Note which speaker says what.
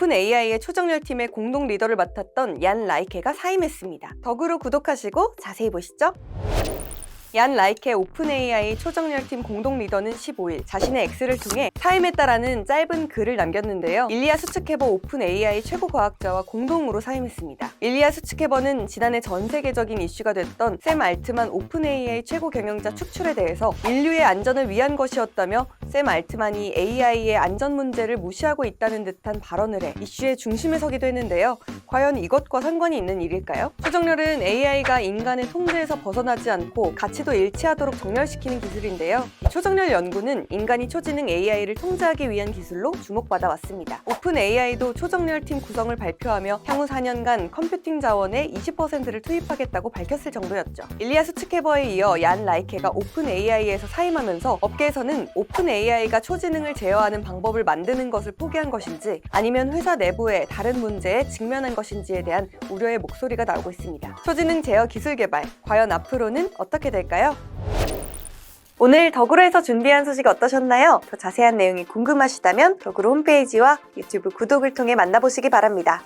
Speaker 1: 오픈 AI의 초정렬 팀의 공동 리더를 맡았던 얀 라이케가 사임했습니다. 덕으로 구독하시고 자세히 보시죠. 얀 라이케 오픈 AI 초정렬 팀 공동 리더는 15일 자신의 X를 통해 사임했다라는 짧은 글을 남겼는데요. 일리아 수츠케버 오픈 AI 최고 과학자와 공동으로 사임했습니다. 일리아 수츠케버는 지난해 전 세계적인 이슈가 됐던 샘 알트만 오픈 AI 최고 경영자 축출에 대해서 인류의 안전을 위한 것이었다며 샘 알트만이 AI의 안전 문제를 무시하고 있다는 듯한 발언을 해 이슈의 중심에 서기도 했는데요. 과연 이것과 상관이 있는 일일까요? 초정렬은 AI가 인간의 통제에서 벗어나지 않고 가치도 일치하도록 정렬시키는 기술인데요. 이 초정렬 연구는 인간이 초지능 AI를 통제하기 위한 기술로 주목받아 왔습니다. 오픈 AI도 초정렬 팀 구성을 발표하며 향후 4년간 컴퓨팅 자원의 20%를 투입하겠다고 밝혔을 정도였죠. 일리아 수츠케버에 이어 얀 라이케가 오픈 AI에서 사임하면서 업계에서는 오픈 AI가 초지능을 제어하는 방법을 만드는 것을 포기한 것인지 아니면 회사 내부의 다른 문제에 직면한 것인지에 대한 우려의 목소리가 나오고 있습니다. 초지능 제어 기술 개발, 과연 앞으로는 어떻게 될까요? 오늘 덕으로에서 준비한 소식 어떠셨나요? 더 자세한 내용이 궁금하시다면 덕으로 홈페이지와 유튜브 구독을 통해 만나보시기 바랍니다.